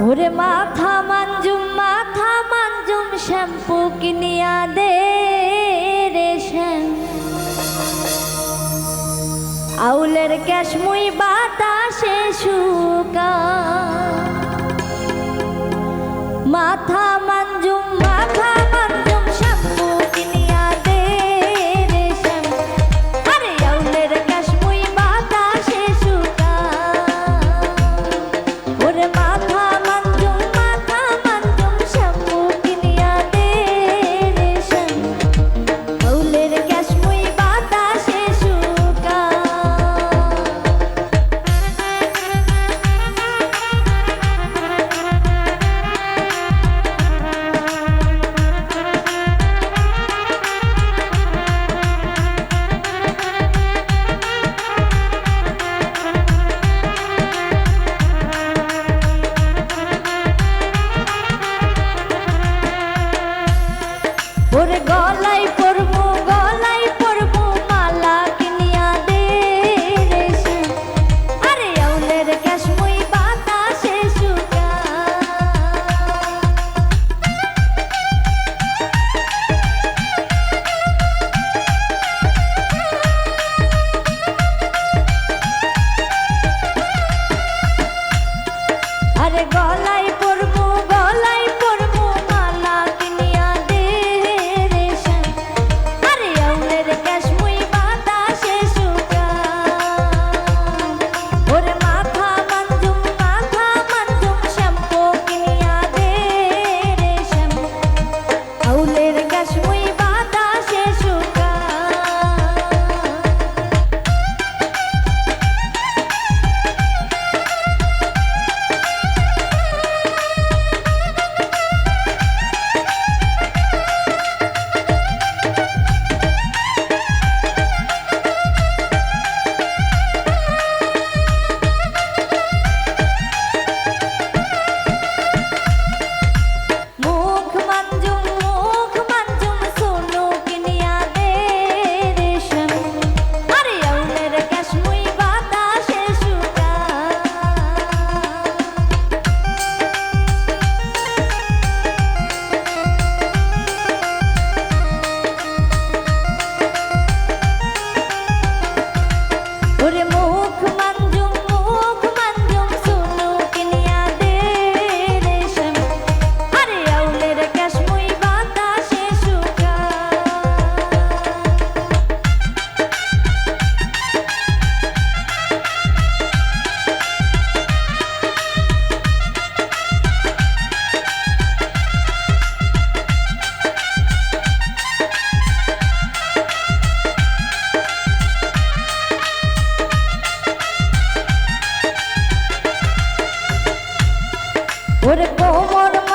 ওরে মাথা মানজুম মাথা মানজুম শ্যাম্পু কিনিয়া দে রে শ্যাম আউলের ক্যাশমুই বাতাসে শুকা মাথা গলায় one of my